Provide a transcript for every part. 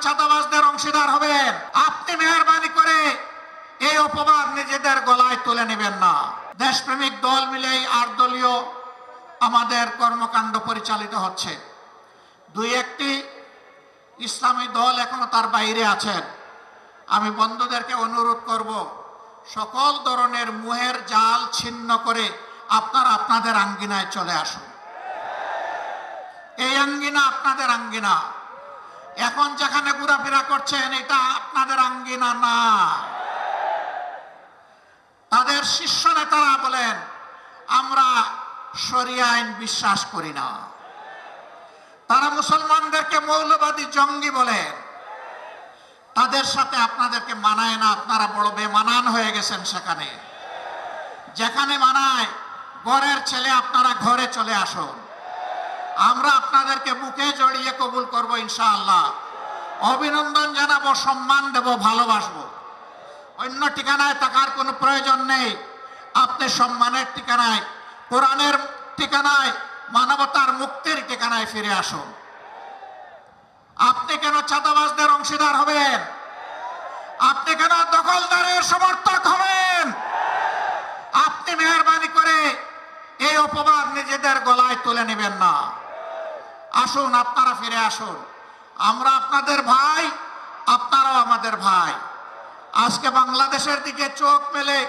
চাঁদাবাজদের অংশীদার হবেন। আপনি মেহরবানি করে এই অপবাদ নিজেদের গলায় তুলে নেবেন না। দেশপ্রেমিক দল মিলেই আট দলীয় আমাদের কর্মকাণ্ড পরিচালিত হচ্ছে। দুই একটি ইসলামী দল এখনও তার বাইরে আছেন। আমি বন্ধুদেরকে অনুরোধ করব, সকল ধরনের মুহের জাল ছিন্ন করে আপনারা আপনাদের আঙ্গিনায় চলে আসুন। এই আঙ্গিনা আপনাদের আঙ্গিনা। এখন যেখানে ঘোরাফেরা করছেন, এটা আপনাদের আঙ্গিনা না। তাদের শীর্ষ নেতারা বলেন, আমরা শরিয়া আইন বিশ্বাস করি না। তারা মুসলমানদেরকে মৌলবাদী জঙ্গি বলেন। তাদের সাথে আপনাদেরকে মানায় না, আপনারা বড় বেমানান হয়ে গেছেন সেখানে। যেখানে মানায়, ঘরের ছেলে আপনারা ঘরে চলে আসুন। আমরা আপনাদেরকে বুকে জড়িয়ে কবুল করব ইনশাআল্লাহ। অভিনন্দন জানাব, সম্মান দেব, ভালোবাসবো। অন্য ঠিকানায় থাকার কোনো প্রয়োজন নেই। আপনি সম্মানের ঠিকানায়, কোরআনের ঠিকানায়, মানবতার মুক্তির ঠিকানায় ফিরে আসুন। আপনি কেন চাঁদাবাজদের অংশীদার হবেন? আপনি কেন দখলদারের সমর্থক হবেন? আপনি মেহরবানি করে এই অপবাদ নিজেদের গলায় তুলে নেবেন না। আসুন, আপনারা ফিরে আসুন। আমরা আপনাদের ভাই, আপনারাও আমাদের ভাই। আজকে বাংলাদেশের দিকে চোখ মেলে,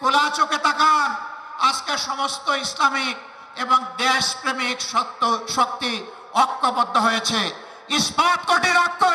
খোলা চোখে তাকান। আজকে সমস্ত ইসলামিক এবং দেশপ্রেমিক সত্য, শক্তি ঐক্যবদ্ধ হয়েছে। ইস্পাত কোটির ঐক্য